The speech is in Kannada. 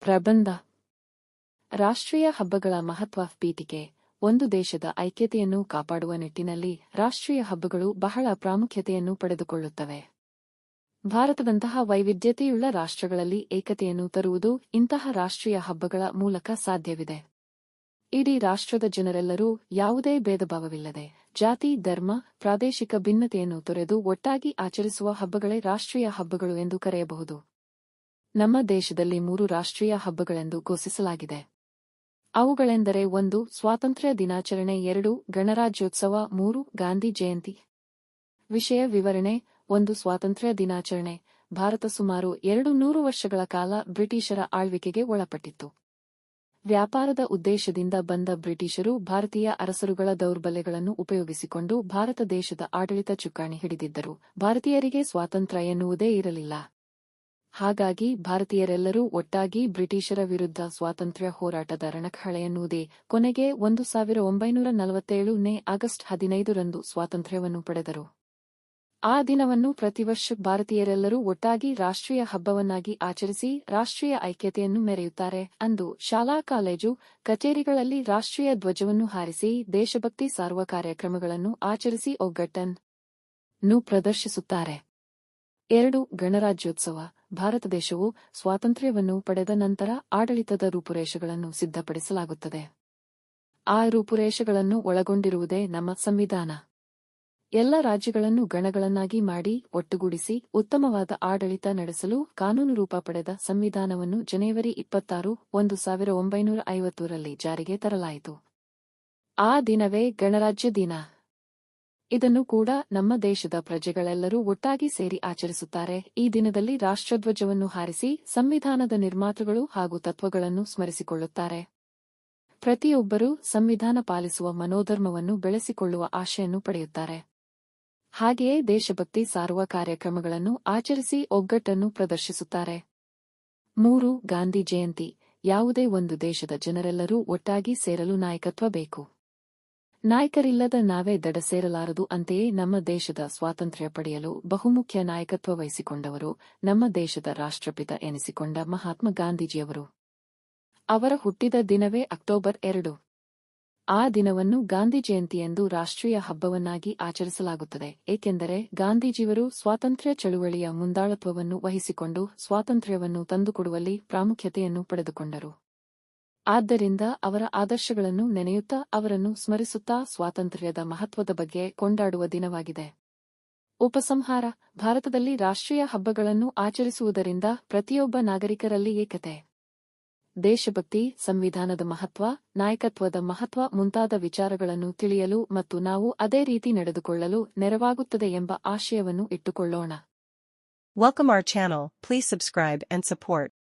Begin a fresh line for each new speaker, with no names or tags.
ಪ್ರಬಂಧ. ರಾಷ್ಟ್ರೀಯ ಹಬ್ಬಗಳ ಮಹತ್ವ ಪೀಠಿಕೆ ಒಂದು ದೇಶದ ಐಕ್ಯತೆಯನ್ನು ಕಾಪಾಡುವ ನಿಟ್ಟಿನಲ್ಲಿ ರಾಷ್ಟ್ರೀಯ ಹಬ್ಬಗಳು ಬಹಳ ಪ್ರಾಮುಖ್ಯತೆಯನ್ನು ಪಡೆದುಕೊಳ್ಳುತ್ತವೆ. ಭಾರತದಂತಹ ವೈವಿಧ್ಯತೆಯುಳ್ಳ ರಾಷ್ಟ್ರಗಳಲ್ಲಿ ಏಕತೆಯನ್ನು ತರುವುದು ಇಂತಹ ರಾಷ್ಟ್ರೀಯ ಹಬ್ಬಗಳ ಮೂಲಕ ಸಾಧ್ಯವಿದೆ. ಇಡೀ ರಾಷ್ಟ್ರದ ಜನರೆಲ್ಲರೂ ಯಾವುದೇ ಭೇದಭಾವವಿಲ್ಲದೆ ಜಾತಿ, ಧರ್ಮ, ಪ್ರಾದೇಶಿಕ ಭಿನ್ನತೆಯನ್ನು ತೊರೆದು ಒಟ್ಟಾಗಿ ಆಚರಿಸುವ ಹಬ್ಬಗಳೇ ರಾಷ್ಟ್ರೀಯ ಹಬ್ಬಗಳು ಎಂದು ಕರೆಯಬಹುದು. ನಮ್ಮ ದೇಶದಲ್ಲಿ ಮೂರು ರಾಷ್ಟ್ರೀಯ ಹಬ್ಬಗಳೆಂದು ಘೋಷಿಸಲಾಗಿದೆ. ಅವುಗಳೆಂದರೆ ಒಂದು, ಸ್ವಾತಂತ್ರ್ಯ ದಿನಾಚರಣೆ, ಎರಡು, ಗಣರಾಜ್ಯೋತ್ಸವ, ಮೂರು, ಗಾಂಧಿ ಜಯಂತಿ. ವಿಷಯ ವಿವರಣೆ, ಒಂದು, ಸ್ವಾತಂತ್ರ್ಯ ದಿನಾಚರಣೆ. ಭಾರತ ಸುಮಾರು ಎರಡು ನೂರು ವರ್ಷಗಳ ಕಾಲ ಬ್ರಿಟಿಷರ ಆಳ್ವಿಕೆಗೆ ಒಳಪಟ್ಟಿತ್ತು. ವ್ಯಾಪಾರದ ಉದ್ದೇಶದಿಂದ ಬಂದ ಬ್ರಿಟಿಷರು ಭಾರತೀಯ ಅರಸರುಗಳ ದೌರ್ಬಲ್ಯಗಳನ್ನು ಉಪಯೋಗಿಸಿಕೊಂಡು ಭಾರತ ದೇಶದ ಆಡಳಿತ ಚುಕ್ಕಾಣಿ ಹಿಡಿದಿದ್ದರು. ಭಾರತೀಯರಿಗೆ ಸ್ವಾತಂತ್ರ್ಯ ಎನ್ನುವುದೇ ಇರಲಿಲ್ಲ. ಹಾಗಾಗಿ ಭಾರತೀಯರೆಲ್ಲರೂ ಒಟ್ಟಾಗಿ ಬ್ರಿಟಿಷರ ವಿರುದ್ಧ ಸ್ವಾತಂತ್ರ್ಯ ಹೋರಾಟದ ರಣಕಹಳೆಯನ್ನುವುದೇ ಕೊನೆಗೆ ಒಂದು ಸಾವಿರ ಒಂಬೈನೂರ ನಲವತ್ತೇಳು ನೇ ಆಗಸ್ಟ್ ಹದಿನೈದರಂದು ಸ್ವಾತಂತ್ರ್ಯವನ್ನು ಪಡೆದರು. ಆ ದಿನವನ್ನು ಪ್ರತಿವರ್ಷ ಭಾರತೀಯರೆಲ್ಲರೂ ಒಟ್ಟಾಗಿ ರಾಷ್ಟ್ರೀಯ ಹಬ್ಬವನ್ನಾಗಿ ಆಚರಿಸಿ ರಾಷ್ಟ್ರೀಯ ಐಕ್ಯತೆಯನ್ನು ಮೆರೆಯುತ್ತಾರೆ ಅಂದು ಶಾಲಾ ಕಾಲೇಜು, ಕಚೇರಿಗಳಲ್ಲಿ ರಾಷ್ಟ್ರೀಯ ಧ್ವಜವನ್ನು ಹಾರಿಸಿ ದೇಶಭಕ್ತಿ ಸಾರುವ ಕಾರ್ಯಕ್ರಮಗಳನ್ನು ಆಚರಿಸಿ ಒಗ್ಗಟ್ಟನ್ನು ಪ್ರದರ್ಶಿಸುತ್ತಾರೆ. ಎರಡು ಗಣರಾಜ್ಯೋತ್ಸವ. ಭಾರತ ದೇಶವು ಸ್ವಾತಂತ್ರ್ಯವನ್ನು ಪಡೆದ ನಂತರ ಆಡಳಿತದ ರೂಪುರೇಷೆಗಳನ್ನು ಸಿದ್ಧಪಡಿಸಲಾಗುತ್ತದೆ. ಆ ರೂಪುರೇಷೆಗಳನ್ನು ಒಳಗೊಂಡಿರುವುದೇ ನಮ್ಮ ಸಂವಿಧಾನ. ಎಲ್ಲ ರಾಜ್ಯಗಳನ್ನು ಗಣಗಳನ್ನಾಗಿ ಮಾಡಿ ಒಟ್ಟುಗೂಡಿಸಿ ಉತ್ತಮವಾದ ಆಡಳಿತ ನಡೆಸಲು ಕಾನೂನು ರೂಪ ಪಡೆದ ಸಂವಿಧಾನವನ್ನು ಜನವರಿ ಇಪ್ಪತ್ತಾರು, ಒಂದು ಸಾವಿರ ಒಂಬೈನೂರ ಐವತ್ತೂರಲ್ಲಿ ಜಾರಿಗೆ ತರಲಾಯಿತು. ಆ ದಿನವೇ ಗಣರಾಜ್ಯ ದಿನ. ಇದನ್ನು ಕೂಡ ನಮ್ಮ ದೇಶದ ಪ್ರಜೆಗಳೆಲ್ಲರೂ ಒಟ್ಟಾಗಿ ಸೇರಿ ಆಚರಿಸುತ್ತಾರೆ. ಈ ದಿನದಲ್ಲಿ ರಾಷ್ಟ್ರಧ್ವಜವನ್ನು ಹಾರಿಸಿ ಸಂವಿಧಾನದ ನಿರ್ಮಾತೃಗಳು ಹಾಗೂ ತತ್ವಗಳನ್ನು ಸ್ಮರಿಸಿಕೊಳ್ಳುತ್ತಾರೆ. ಪ್ರತಿಯೊಬ್ಬರೂ ಸಂವಿಧಾನ ಪಾಲಿಸುವ ಮನೋಧರ್ಮವನ್ನು ಬೆಳೆಸಿಕೊಳ್ಳುವ ಆಶೆಯನ್ನು ಪಡೆಯುತ್ತಾರೆ. ಹಾಗೆಯೇ ದೇಶಭಕ್ತಿ ಸಾರುವ ಕಾರ್ಯಕ್ರಮಗಳನ್ನು ಆಚರಿಸಿ ಒಗ್ಗಟ್ಟನ್ನು ಪ್ರದರ್ಶಿಸುತ್ತಾರೆ. ಮೂರು, ಗಾಂಧಿ ಜಯಂತಿ. ಯಾವುದೇ ಒಂದು ದೇಶದ ಜನರೆಲ್ಲರೂ ಒಟ್ಟಾಗಿ ಸೇರಲು ನಾಯಕತ್ವ ಬೇಕು. ನಾಯಕರಿಲ್ಲದ ನಾವೇ ದಡ ಸೇರಲಾರದು ಅಂತೆಯೇ ನಮ್ಮ ದೇಶದ ಸ್ವಾತಂತ್ರ್ಯ ಪಡೆಯಲು ಬಹುಮುಖ್ಯ ನಾಯಕತ್ವ ವಹಿಸಿಕೊಂಡವರು ನಮ್ಮ ದೇಶದ ರಾಷ್ಟ್ರಪಿತ ಎನಿಸಿಕೊಂಡ ಮಹಾತ್ಮ ಗಾಂಧೀಜಿಯವರು. ಅವರ ಹುಟ್ಟಿದ ದಿನವೇ ಅಕ್ಟೋಬರ್ ಎರಡು. ಆ ದಿನವನ್ನು ಗಾಂಧಿ ಜಯಂತಿ ಎಂದು ರಾಷ್ಟ್ರೀಯ ಹಬ್ಬವನ್ನಾಗಿ ಆಚರಿಸಲಾಗುತ್ತದೆ, ಏಕೆಂದರೆ ಗಾಂಧೀಜಿಯವರು ಸ್ವಾತಂತ್ರ್ಯ ಚಳುವಳಿಯ ಮುಂದಾಳತ್ವವನ್ನು ವಹಿಸಿಕೊಂಡು ಸ್ವಾತಂತ್ರ್ಯವನ್ನು ತಂದುಕೊಡುವಲ್ಲಿ ಪ್ರಾಮುಖ್ಯತೆಯನ್ನು ಪಡೆದುಕೊಂಡರು. ಆದ್ದರಿಂದ ಅವರ ಆದರ್ಶಗಳನ್ನು ನೆನೆಯುತ್ತಾ ಅವರನ್ನು ಸ್ಮರಿಸುತ್ತಾ ಸ್ವಾತಂತ್ರ್ಯದ ಮಹತ್ವದ ಬಗ್ಗೆ ಕೊಂಡಾಡುವ ದಿನವಾಗಿದೆ. ಉಪಸಂಹಾರ, ಭಾರತದಲ್ಲಿ ರಾಷ್ಟ್ರೀಯ ಹಬ್ಬಗಳನ್ನು ಆಚರಿಸುವುದರಿಂದ ಪ್ರತಿಯೊಬ್ಬ ನಾಗರಿಕರಲ್ಲಿ ಏಕತೆ. ದೇಶಭಕ್ತಿ, ಸಂವಿಧಾನದ ಮಹತ್ವ, ನಾಯಕತ್ವದ ಮಹತ್ವ ಮುಂತಾದ ವಿಚಾರಗಳನ್ನು ತಿಳಿಯಲು ಮತ್ತು ನಾವು ಅದೇ ರೀತಿ ನಡೆದುಕೊಳ್ಳಲು ನೆರವಾಗುತ್ತದೆ ಎಂಬ ಆಶಯವನ್ನು ಇಟ್ಟುಕೊಳ್ಳೋಣ.
Welcome our please subscribe and support.